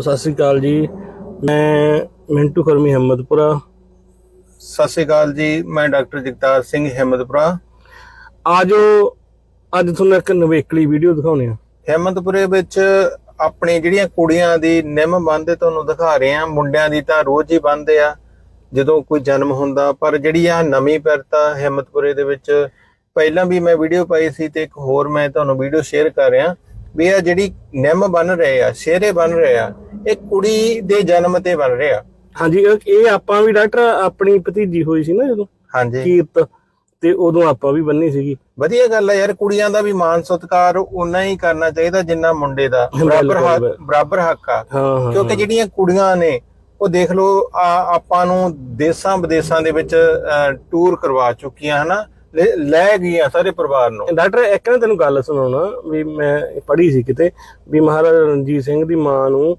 ਸਤਿ ਸ੍ਰੀ ਅਕਾਲ ਜੀ। ਮੈਂ ਮਿੰਟੂ ਖਰਮੀ ਹਮਦਪੁਰਾ ਸਤਿ ਸ਼੍ਰੀ ਅਕਾਲ ਜੀ ਮੈਂ ਡਾਕਟਰ ਜਗਤਾਰ ਸਿੰਘ ਹਿੰਮਤਪੁਰਾ। ਆਜੋ ਅੱਜ ਤੁਹਾਨੂੰ ਇੱਕ ਨਵੇਕਲੀ ਵੀਡੀਓ ਦਿਖਾਉਣੇ ਆ। ਹਿੰਮਤਪੁਰੇ ਵਿੱਚ ਆਪਣੀ ਜਿਹੜੀਆਂ ਕੁੜੀਆਂ ਦੀ ਨਿੰਮ ਬੰਨਦੇ ਤੁਹਾਨੂੰ ਦਿਖਾ ਰਹੇ ਆ ਮੁੰਡਿਆਂ ਦੀ ਤਾਂ ਰੋਜ਼ ਹੀ ਬੰਨਦੇ ਆ ਜਦੋਂ ਕੋਈ ਜਨਮ ਹੁੰਦਾ। ਪਰ ਜਿਹੜੀ ਆ ਨਵੀਂ ਪਿਰਤਾ ਹਿੰਮਤਪੁਰੇ ਦੇ ਵਿੱਚ ਪਹਿਲਾਂ ਵੀ ਮੈਂ ਵੀਡੀਓ ਪਾਈ ਸੀ ਤੇ ਇੱਕ ਹੋਰ ਮੈਂ ਤੁਹਾਨੂੰ ਵੀਡੀਓ ਸ਼ੇਅਰ ਕਰ ਰਿਹਾ। ਵੀ ਆ ਜਿਹੜੀ ਨਿੰਮ ਬਨ ਰਹੇ ਆ ਸ਼ੇਰੇ ਬਨ ਰਹੇ ਆ ਇਹ ਕੁੜੀ ਦੇ ਜਨਮ ਤੇ ਬਨ ਰਿਹਾ। ਹਾਂਜੀ ਇਹ- ਇਹ ਆਪਾਂ ਵੀ ਡਾਕਟਰ ਆਪਣੀ ਭਤੀਜੀ ਹੋਈ ਸੀ ਨਾ ਜਦੋਂ। ਹਾਂਜੀ। ਕੀਰਤ ਤੇ ਉਦੋਂ ਆਪਾਂ ਵੀ ਬੰਨੀ ਸੀਗੀ। ਵਧੀਆ ਗੱਲ ਹੈ ਯਾਰ ਕੁੜੀਆਂ ਦਾ ਵੀ ਮਾਨ ਸਤਿਕਾਰ ਉਨਾ ਹੀ ਕਰਨਾ ਚਾਹੀਦਾ ਜਿੰਨਾ ਮੁੰਡੇ ਦਾ। ਬਿਲਕੁਲ, ਬਰਾਬਰ ਹੱਕ ਬਿਲਕੁਲ। ਬਰਾਬਰ ਹੱਕ ਆ। ਹਾਂ ਹਾਂ ਕਿਉਂਕਿ ਜਿਹੜੀਆਂ ਕੁੜੀਆਂ ਨੇ ਉਹ ਦੇਖ ਲਓ ਆ- ਆਪਾਂ ਨੂੰ ਦੇਸਾਂ ਵਿਦੇਸਾਂ ਦੇ ਵਿੱਚ ਅ, ਟੂਰ ਕਰਵਾ ਚੁੱਕੀਆਂ ਹਨਾ। ਲੈ- ਲੈ ਗਈਆਂ ਸਾਰੇ ਪਰਿਵਾਰ ਨੂੰ। ਡਾਕਟਰ ਇੱਕ ਨਾ ਤੈਨੂੰ ਗੱਲ ਸੁਣਾਉਣਾ ਵੀ ਮੈਂ ਪੜ੍ਹੀ ਸੀ ਕਿਤੇ ਵੀ ਮਹਾਰਾਜਾ ਰਣਜੀਤ ਸਿੰਘ ਦੀ ਮਾਂ ਨੂੰ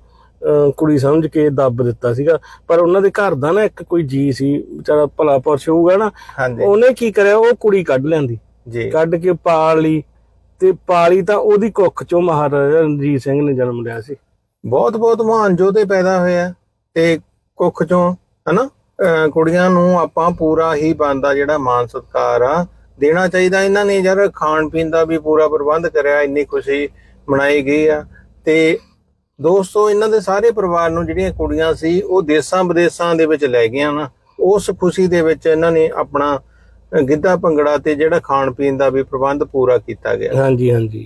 ਕੁੜੀ ਸਮਝ ਕੇ ਦੱਬ ਦਿੱਤਾ ਸੀਗਾ। ਪਰ ਉਹਨਾਂ ਦੇ ਘਰ ਦਾ ਨਾ ਇੱਕ ਕੋਈ ਜੀ ਸੀ ਵਿਚਾਰਾ ਭਲਾ ਪੁਰਸ਼ ਹੋਊਗਾ ਨਾ ਉਹਨੇ ਕੀ ਕਰਿਆ ਉਹ ਕੁੜੀ ਕੱਢ ਲਿਆਂਦੀ। ਜੀ। ਕੱਢ ਕੇ ਪਾਲ ਲਈ। ਤੇ ਪਾਲੀ ਤਾਂ ਉਹਦੀ ਕੁੱਖ ਚੋਂ ਮਹਾਰਾਜਾ ਰਣਜੀਤ ਸਿੰਘ ਨੇ ਜਨਮ ਲਿਆ ਸੀ। ਬਹੁਤ ਬਹੁਤ ਮਹਾਨ ਯੋਧੇ ਪੈਦਾ ਹੋਏ ਆ। ਤੇ ਕੁੱਖ ਚੋਂ ਹਨਾ ਕੁੜੀਆਂ ਨੂੰ ਆਪਾਂ ਪੂਰਾ ਹੀ ਬੰਦਾ ਜਿਹੜਾ ਮਾਨ ਸਤਿਕਾਰ ਆ ਦੇਣਾ ਚਾਹੀਦਾ ਇਹਨਾਂ ਨੇ। ਯਾਰ ਖਾਣ ਪੀਣ ਦਾ ਵੀ ਪੂਰਾ ਪ੍ਰਬੰਧ ਕਰਿਆ ਇੰਨੀ ਖੁਸ਼ੀ ਮਨਾਈ ਗਈ ਆ। ਤੇ ਦੋਸਤੋ, ਇਹਨਾਂ ਦੇ ਸਾਰੇ ਪਰਿਵਾਰ ਨੂੰ ਜਿਹੜੀਆਂ ਕੁੜੀਆਂ ਸੀ, ਉਹ ਦੇਸਾਂ ਵਿਦੇਸਾਂ ਦੇ ਵਿੱਚ ਲੈ ਗਈਆਂ ਨਾ। ਉਸ ਖੁਸ਼ੀ ਦੇ ਵਿੱਚ ਇਹਨਾਂ ਨੇ ਆਪਣਾ ਗਿੱਧਾ ਭੰਗੜਾ ਤੇ ਜਿਹੜਾ ਖਾਣ ਪੀਣ ਦਾ ਵੀ ਪ੍ਰਬੰਧ ਪੂਰਾ ਕੀਤਾ ਗਿਆ। ਹਾਂਜੀ ਹਾਂਜੀ।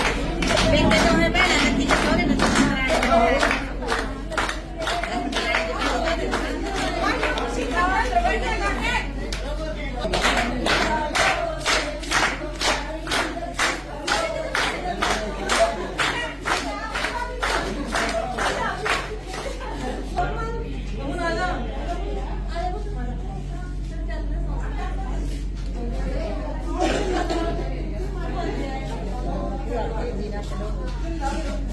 안녕하세요.